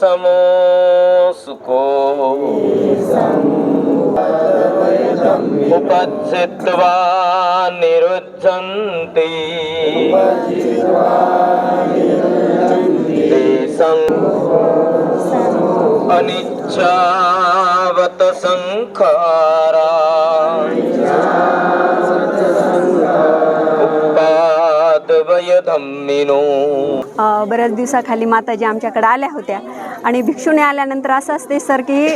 समो सुखो। उपस्थित्वा निरुद्धन्ति ते सं अनिच्छावत संखारा। उपादवय धम्मिनो बऱ्याच दिवसाखाली माताजी आमच्याकडे आल्या होत्या. आणि भिक्षुने आल्यानंतर असं असते सर की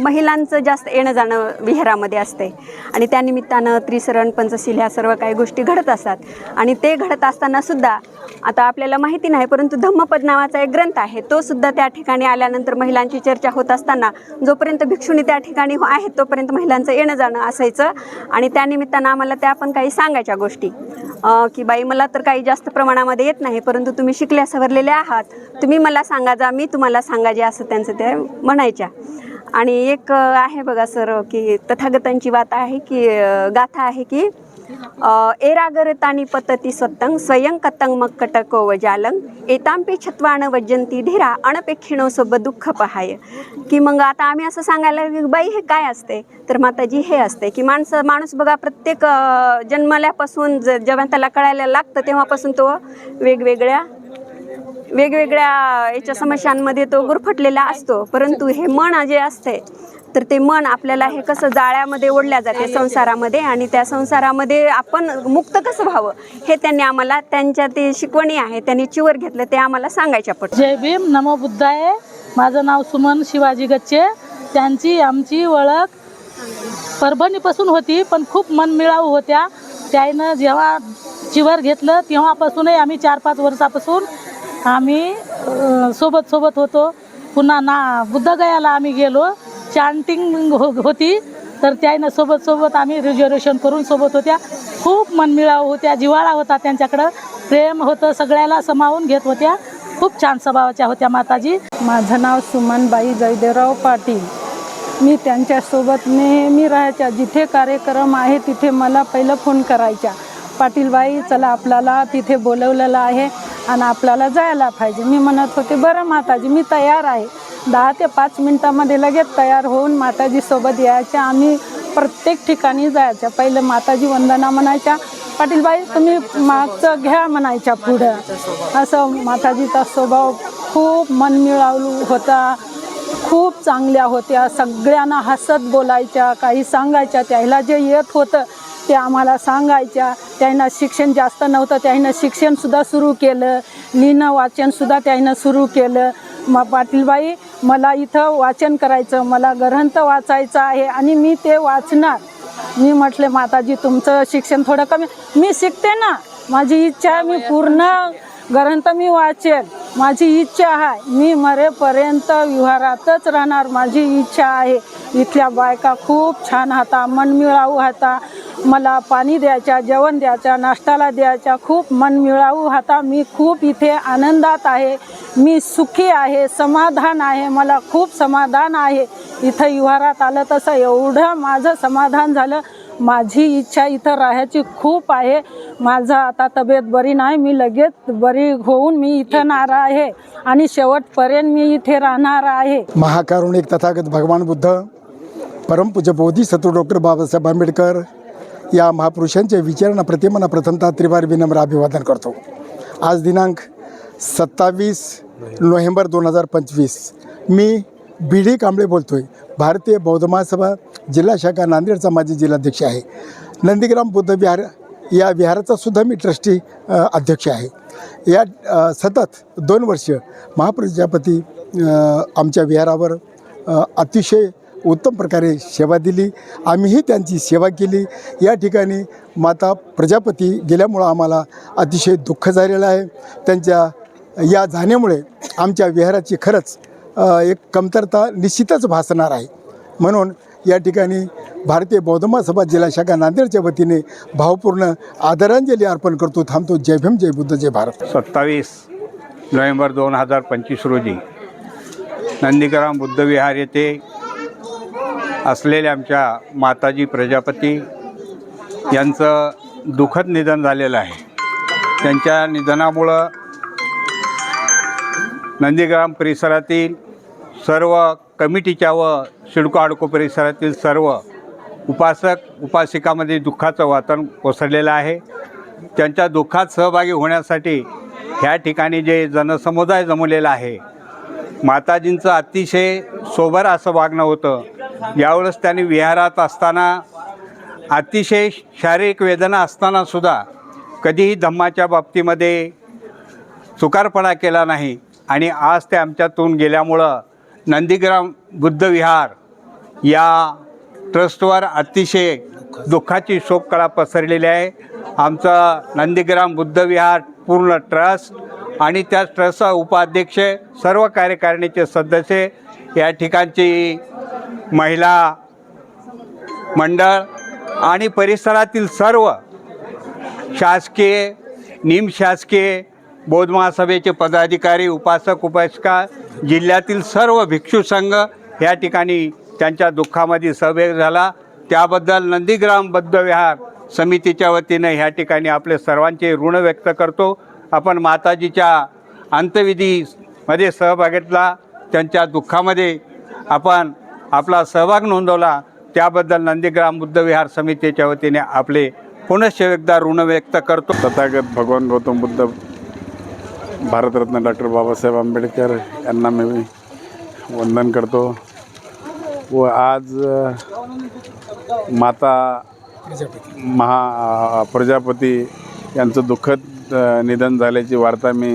महिलांचं जास्त येणं जाणं विहारामध्ये असते. आणि त्यानिमित्तानं त्रिसरण पंचशील ह्या सर्व काही गोष्टी घडत असतात. आणि ते घडत असताना सुद्धा आता आपल्याला माहिती नाही परंतु धम्मपद नावाचा एक ग्रंथ आहे तो सुद्धा त्या ठिकाणी आल्यानंतर महिलांची चर्चा होत असताना जोपर्यंत भिक्षुणी त्या ठिकाणी आहेत तोपर्यंत महिलांचं येणं जाणं असायचं. आणि त्यानिमित्तानं आम्हाला त्या पण काही सांगायच्या गोष्टी. की बाई मला तर काही जास्त प्रमाणामध्ये येत नाही परंतु तुम्ही शिकल्या सवरलेल्या आहात. तुम्ही मला सांगा जा मी तुम्हाला सांगा जे असं त्यांचं ते म्हणायच्या. आणि एक आहे बघा सर की तथागतांची वात आहे की गाथा आहे की एरागरतानी पतती स्वतंग स्वयं कतंग मग कटको वजालंग एतांपी छत्वाण वज्जंती ढिरा अणपेक्षिणो सोबत दुःख पहाय. की मग आता आम्ही असं सांगायला की बाई हे काय असते? तर माताजी हे असते की माणसं माणूस बघा प्रत्येक जन्मल्यापासून ज जेव्हा त्याला कळायला लागतं तेव्हापासून तो वेगवेगळ्या वेगवेगळ्या याच्या समस्यांमध्ये तो गुरफटलेला असतो. परंतु हे मन जे असते तर ते मन आपल्याला हे कसं जाळ्यामध्ये ओढल्या जाते संसारामध्ये आणि त्या संसारामध्ये आपण मुक्त कसं व्हावं हे त्यांनी आम्हाला त्यांच्या ते शिकवणी आहे त्यांनी चिवर घेतलं ते आम्हाला सांगायच्या पट जय भीम नमो बुद्धाय. माझं नाव सुमन शिवाजी गच्चे. त्यांची आमची ओळख परभणीपासून होती पण खूप मनमिळाऊ होत्या. त्यानं जेव्हा चिवर घेतलं तेव्हापासूनही आम्ही चार पाच वर्षापासून आम्ही सोबत सोबत होतो. पुन्हा ना बुद्धगयाला आम्ही गेलो. चांटिंग हो होती. तर त्यानं सोबत सोबत आम्ही रिझर्वेशन करून सोबत होत्या. खूप मनमिळाव होत्या जिव्हाळा होता त्यांच्याकडं. प्रेम होतं सगळ्याला समावून घेत होत्या. खूप छान स्वभावाच्या होत्या माताजी. माझं नाव सुमनबाई जयदेवराव पाटील. मी त्यांच्यासोबत नेहमी राहायच्या. जिथे कार्यक्रम आहे तिथे मला पहिलं फोन करायच्या. पाटीलबाई चला आपल्याला तिथे बोलवलेलं आहे. आणि आपल्याला जायला पाहिजे. मी म्हणत होते बरं माताजी मी तयार आहे. दहा ते पाच मिनटामध्ये लगेच तयार होऊन माताजीसोबत यायच्या आम्ही प्रत्येक ठिकाणी जायच्या पहिलं माताजी वंदना म्हणायच्या पाटीलबाई तुम्ही मागचं घ्या म्हणायच्या पुढं. असं माताजीचा स्वभाव खूप मनमिळावू होता. खूप चांगल्या होत्या. सगळ्यांना हसत बोलायच्या काही सांगायच्या. त्याला जे येत होतं ते आम्हाला सांगायच्या. त्यांना शिक्षण जास्त नव्हतं. त्यांना शिक्षणसुद्धा सुरू केलं. लिहिणं वाचनसुद्धा त्यांना सुरू केलं. मग पाटीलबाई मला इथं वाचन करायचं. मला ग्रंथ वाचायचं आहे आणि मी ते वाचणार. मी म्हटले माताजी तुमचं शिक्षण थोडं कमी. मी शिकते ना. माझी इच्छा आहे मी पूर्ण ग्रंथ मी वाचेल माझी इच्छा आहे. मी मरेपर्यंत विहारातच राहणार. माझी इच्छा आहे. इथल्या बायका खूप छान हाता मनमिळाऊ हाता मला पाणी द्यायच्या जेवण द्यायच्या नाश्ताला द्यायच्या खूप मनमिळाऊ हाता मी खूप इथे आनंदात आहे. मी सुखी आहे समाधान आहे. मला खूप समाधान आहे. इथं विहारात आलं तसं एवढं माझं समाधान झालं. माझी इच्छा इथं राहायची खूप आहे. माझा आता तब्येत बरी नाही मी लगेच बरी होऊन मी इथं येणार आहे. आणि शेवटपर्यंत मी इथे राहणार आहे. महाकारुणिक तथागत भगवान बुद्ध परमपूज्य बोधिसत्व डॉक्टर बाबासाहेब आंबेडकर या महापुरुषांच्या विचारांना प्रतिमाना प्रथमता त्रिवार विनम्र अभिवादन करतो. आज दिनांक सत्तावीस नोव्हेंबर दोन हजार पंचवीस. मी बी डी कांबळे बोलतो आहे भारतीय बौद्ध महासभा जिल्हा शाखा नांदेडचा माझी जिल्हाध्यक्ष आहे. नंदीग्राम बुद्ध विहार या विहाराचा सुद्धा मी ट्रस्टी अध्यक्ष आहे. या सतत दोन वर्ष महाप्रजापती आमच्या विहारावर अतिशय उत्तम प्रकारे सेवा दिली. आम्हीही त्यांची सेवा केली. या ठिकाणी माता प्रजापती गेल्यामुळं आम्हाला अतिशय दुःख झालेलं आहे. त्यांच्या या जाण्यामुळे आमच्या विहाराची खरंच एक कमतरता निश्चितच भासणार आहे. म्हणून या ठिकाणी भारतीय बौद्धमा सभा जिल्हा शाखा नांदेडच्या वतीने भावपूर्ण आदरांजली अर्पण करतो थांबतो. जय भीम जय बुद्ध जय भारत. सत्तावीस नोव्हेंबर दोन हजार पंचवीस रोजी नंदीग्राम बुद्धविहार येथे असलेल्या आमच्या माताजी प्रजापती यांचं दुःखद निधन झालेलं आहे. त्यांच्या निधनामुळं नंदीग्राम परिसरातील सर्व कमिटीच्या व सिडको आडको परिसरातील सर्व उपासक उपासिकामध्ये दुःखाचं वातावरण कोसळलेलं आहे. त्यांच्या दुःखात सहभागी होण्यासाठी ह्या ठिकाणी जे जनसमुदाय जमवलेला आहे माताजींचं अतिशय सोबर असं वागणं होतं. यावेळेस त्यांनी विहारात असताना अतिशय शारीरिक वेदना असतानासुद्धा कधीही धम्माच्या बाबतीमध्ये चुकारपणा केला नाही. आणि आज ते आमच्यातून गेल्यामुळं नंदीग्राम बुद्धविहार या ट्रस्टवर अतिशय दुःखाची शोककळा पसरलेली आहे. आमचं नंदीग्राम बुद्धविहार पूर्ण ट्रस्ट आणि त्या ट्रस्टचा उपाध्यक्ष सर्व कार्यकारिणीचे सदस्य या ठिकाणची महिला मंडळ आणि परिसरातील सर्व शासकीय निमशासकीय बौद्ध महासभेचे पदाधिकारी उपासक उपासिका जिल्ह्यातील सर्व भिक्षू संघ या ठिकाणी त्यांच्या दुःखामध्ये सहभाग झाला. त्याबद्दल नंदीग्राम बद्धविहार समितीच्या वतीनं ह्या ठिकाणी आपले सर्वांचे ऋण व्यक्त करतो. आपण माताजीच्या अंत्यविधीमध्ये सहभाग घेतला. त्यांच्या दुःखामध्ये आपण आपला सहभाग नोंदवला. त्याबद्दल नंदीग्राम बुद्धविहार समितीच्या वतीने आपले पुनश्च एकदा ऋण व्यक्त करतो. तथागत भगवान गौतम बुद्ध भारतरत्न डॉक्टर बाबासाहेब आंबेडकर यांना मी वंदन करतो. व आज माता महा प्रजापती यांचं दुःखद निधन झाल्याची वार्ता मी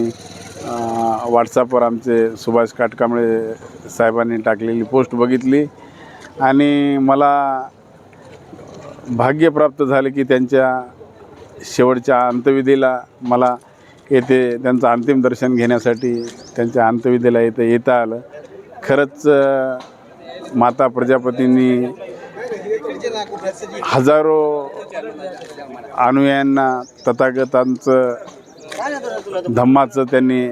व्हॉट्सअपवर आमचे सुभाष काटकांबळे साहेबांनी टाकलेली पोस्ट बघितली. आणि मला भाग्य प्राप्त झाले की त्यांच्या शेवटच्या अंत्यविधीला मला येथे त्यांचं अंतिम दर्शन घेण्यासाठी त्यांच्या अंत्यविधीला येथे येता आलं. खरंच माता प्रजापतींनी हजारो अनुयायांना तथागतांचं धम्माचं त्यांनी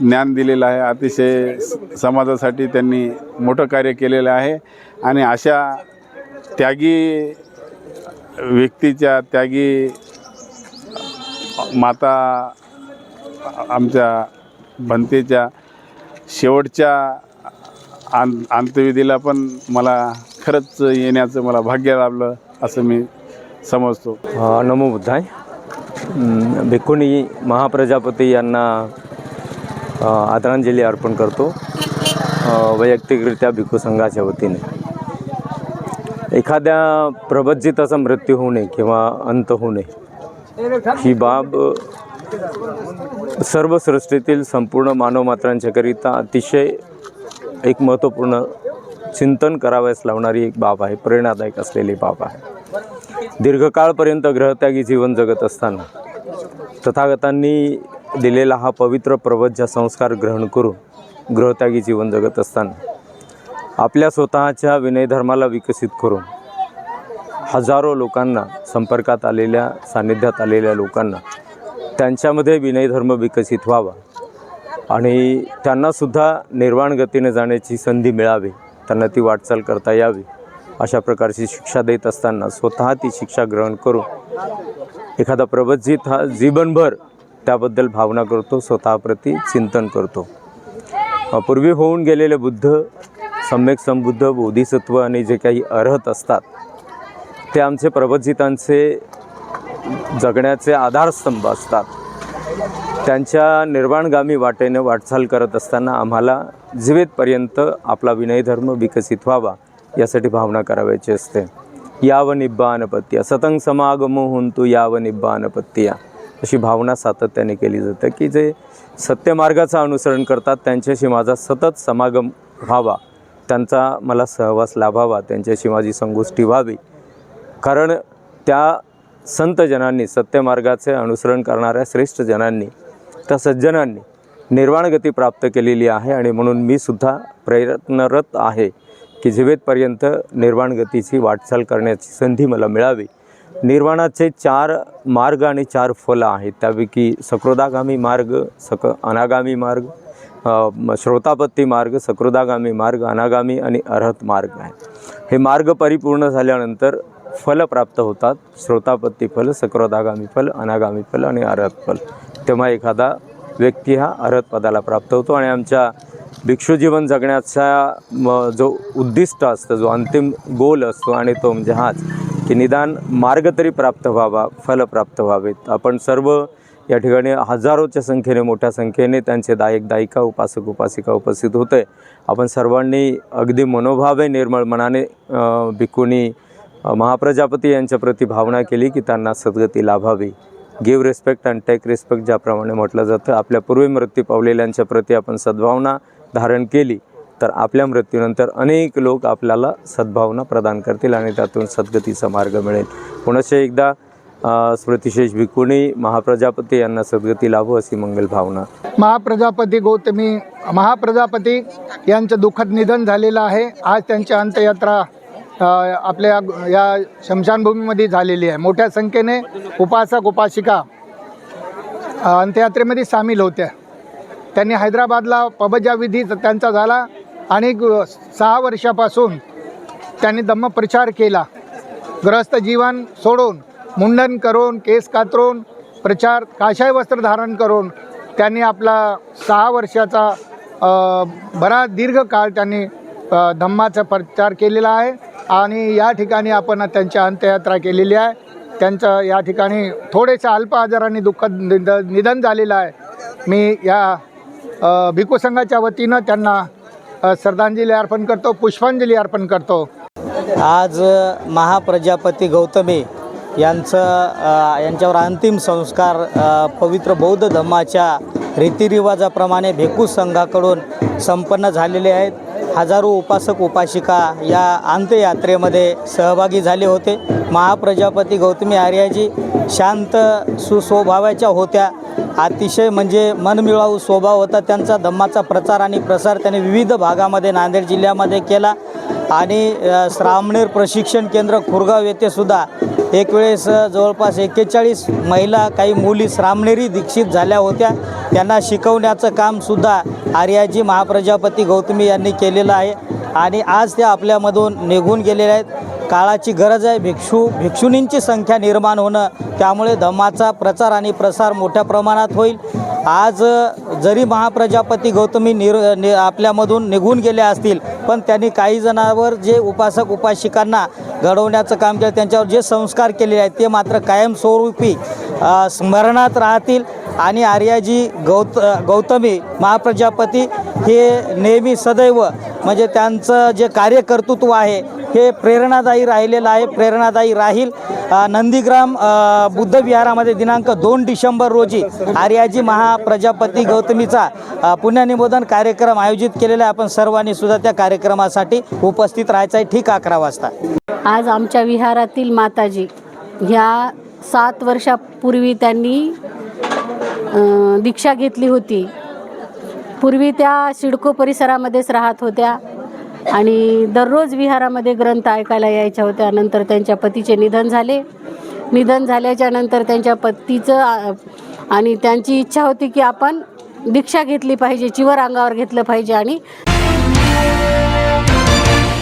ज्ञान दिलेलं आहे. अतिशय स- समाजासाठी त्यांनी मोठं कार्य केलेलं आहे. आणि अशा त्यागी व्यक्तीच्या त्यागी माता आमच्या भंतेच्या शेवटच्या आं अंत्यविधीला पण मला खरंच येण्याचं मला भाग्य लाभलं असं मी समजतो. नमो बुद्धाय. अम, महाप्रजापती यांना आदरांजली अर्पण करतो. वैयक्तिकरित्या भिक्खू संघाच्या वतीने. एखाद्या प्रबज्जिताचा मृत्यू होणे किंवा अंत होणे ही बाब सर्व सृष्टीतील संपूर्ण मानवमात्रांच्याकरिता अतिशय एक महत्त्वपूर्ण चिंतन करावयास लावणारी एक बाब आहे प्रेरणादायक असलेली बाब आहे. दीर्घकाळपर्यंत ग्रहत्यागी जीवन जगत असताना तथागतांनी दिलेला हा पवित्र प्रवज्जा संस्कार ग्रहण करून ग्रहत्यागी जीवन जगत असताना आपल्या स्वतःच्या विनयधर्माला विकसित करून हजारो लोकांना संपर्कात आलेल्या सान्निध्यात आलेल्या लोकांना त्यांच्यामध्ये विनयधर्म विकसित व्हावा. आणि त्यांनासुद्धा निर्वाण गतीने जाण्याची संधी मिळावी. त्यांना ती वाटचाल करता यावी. अशा प्रकारची शिक्षा देत असताना स्वतः ती शिक्षा ग्रहण करून एखादा प्रबज्जित हा जीवनभर त्याबद्दल भावना करतो स्वतःप्रती चिंतन करतो. पूर्वी होऊन गेलेले बुद्ध सम्यक संबुद्ध बोधिसत्व आणि जे काही अर्हत असतात ते आमचे प्रभजितांचे जगण्याचे आधारस्तंभ असतात. त्यांच्या निर्वाणगामी वाटेने वाटचाल करत असताना आम्हाला जीवेतपर्यंत आपला विनयधर्म विकसित व्हावा यासाठी भावना करावयाची असते. याव निब्बानपत्या सतंग समागमो हुंतु याव निब्बानपत्या अशी भावना सातत्याने केली जाते की जे सत्यमार्गाचं अनुसरण करतात त्यांच्याशी माझा सतत समागम व्हावा त्यांचा मला सहवास लाभावा त्यांच्याशी माझी संगोष्ठी व्हावी कारण त्या संतजनांनी सत्यमार्गाचे अनुसरण करणाऱ्या श्रेष्ठ जनांनी त्या सज्जनांनी निर्वाणगती प्राप्त केलेली आहे आणि म्हणून मी सुद्धा प्रयत्नरत आहे की जीवेतपर्यंत निर्वाणगतीची वाटचाल करण्याची संधी मला मिळावी. निर्वाणाचे चार मार्ग आणि चार फलं आहेत. त्यापैकी सकृदागामी मार्ग सक अनागामी मार्ग श्रोतापत्ती मार्ग सकृदागामी मार्ग अनागामी आणि अर्हत मार्ग आहे हे मार्ग परिपूर्ण झाल्यानंतर फल प्राप्त होतात. श्रोतापत्ती फल सक्रोदागामी फल अनागामी फल आणि अर्हत फल तेव्हा एखादा व्यक्ती हा अर्हत पदाला प्राप्त होतो आणि आमच्या भिक्षुजीवन जगण्याचा म, जो उद्दिष्ट असतं जो अंतिम गोल असतो आणि तो म्हणजे हाच की निदान मार्ग तरी प्राप्त व्हावा फल प्राप्त व्हावेत. आपण सर्व या ठिकाणी हजारोच्या संख्येने मोठ्या संख्येने त्यांचे दायक दायिका उपासक उपासिका उपस्थित होते आपण सर्वांनी अगदी मनोभावे निर्मळ मनाने अ, महाप्रजापती यांच्या प्रती भावना केली की त्यांना सद्गती लाभावी. Give respect and take respect ज्याप्रमाणे म्हटलं जातं. आपल्या पूर्वी मृत्यू पावलेल्यांच्या प्रती आपण सद्भावना धारण केली तर आपल्या मृत्यूनंतर अनेक लोक आपल्याला सद्भावना प्रदान करतील आणि त्यातून सद्गतीचा मार्ग मिळेल. पुनश्च एकदा स्मृतिशेष भिकुणी महाप्रजापती यांना सद्गती लाभो अशी मंगल भावना. महाप्रजापती गौतमी महाप्रजापती यांचं दुःखद निधन झालेलं आहे. आज त्यांची अंत्ययात्रा आपल्या या शमशानभूमीमध्ये झालेली आहे. मोठ्या संख्येने उपासक उपासिका अंत्ययात्रेमध्ये सामील होत्या. त्यांनी हैदराबादला पबजा विधी त्यांचा झाला आणि सहा वर्षापासून त्यांनी धम्मप्रचार केला. ग्रस्त जीवन सोडून मुंडन करून केस कातरून प्रचार काशाय वस्त्र धारण करून त्यांनी आपला सहा वर्षाचा बरा बराच त्यांनी धम्माचा प्रचार केलेला आहे. आणि या ठिकाणी आपण त्यांची अंत्ययात्रा केलेली आहे. त्यांचं या ठिकाणी थोडेसे अल्प आजाराने दुःखद निध निधन झालेलं आहे. मी या भिकू संघाच्या वतीनं त्यांना श्रद्धांजली अर्पण करतो पुष्पांजली अर्पण करतो. आज महाप्रजापती गौतमी यांचं यांच्यावर अंतिम संस्कार पवित्र बौद्ध धम्माच्या रीतिरिवाजाप्रमाणे भिकू संघाकडून संपन्न झालेले आहेत. हजारो उपासक उपासिका या अंत्ययात्रेमध्ये सहभागी झाले होते. महाप्रजापती गौतमी आर्याजी शांत सुस्वभावाच्या होत्या. अतिशय म्हणजे मनमिळावू स्वभाव होता. त्यांचा धम्माचा प्रचार आणि प्रसार त्यांनी विविध भागामध्ये नांदेड जिल्ह्यामध्ये केला. आणि श्रामणेर प्रशिक्षण केंद्र खुरगाव येथे सुद्धा एक वेळेस जवळपास एक्केचाळीस महिला काही मुली श्रामणेरी दीक्षित झाल्या होत्या. त्यांना शिकवण्याचं कामसुद्धा आर्याजी महाप्रजापती गौतमी यांनी केलेलं आहे. आणि आज त्या आपल्यामधून निघून गेलेल्या आहेत. काळाची गरज आहे. भिक्षू भिक्षुनींची संख्या निर्माण होणं त्यामुळे धम्माचा प्रचार आणि प्रसार मोठ्या प्रमाणात होईल. आज जरी महाप्रजापती गौतमी निर नि आपल्यामधून निघून गेले असतील पण त्यांनी काही जणांवर जे उपासक उपासिकांना घडवण्याचं काम केलं त्यांच्यावर जे संस्कार केलेले आहेत ते मात्र कायमस्वरूपी स्मरणात राहतील. आणि आर्याजी गौत गौतमी महाप्रजापती हे नेहमी सदैव म्हणजे त्यांचं जे कार्यकर्तृत्व आहे हे प्रेरणादायी राहिलेलं आहे प्रेरणादायी राहील. नंदीग्राम बुद्ध विहारामध्ये दिनांक दोन डिसेंबर रोजी आर्याजी महाप्रजापती गौतमीचा अ, पुण्यनिबोधन कार्यक्रम आयोजित केलेला आहे. आपण सर्वांनी सुद्धा त्या कार्यक्रमासाठी उपस्थित राहायचं आहे. ठीक अकरा वाजता. आज आमच्या विहारातील माताजी ह्या सात वर्षापूर्वी त्यांनी दीक्षा घेतली होती. पूर्वी त्या सिडको परिसरामध्येच राहत होत्या. आणि दररोज विहारामध्ये ग्रंथ ऐकायला यायच्या होत्या. नंतर त्यांच्या पतीचे निधन झाले. निधन झाल्याच्यानंतर त्यांच्या पतीचं आणि त्यांची इच्छा होती की आपण दीक्षा घेतली पाहिजे चिवर अंगावर घेतलं पाहिजे आणि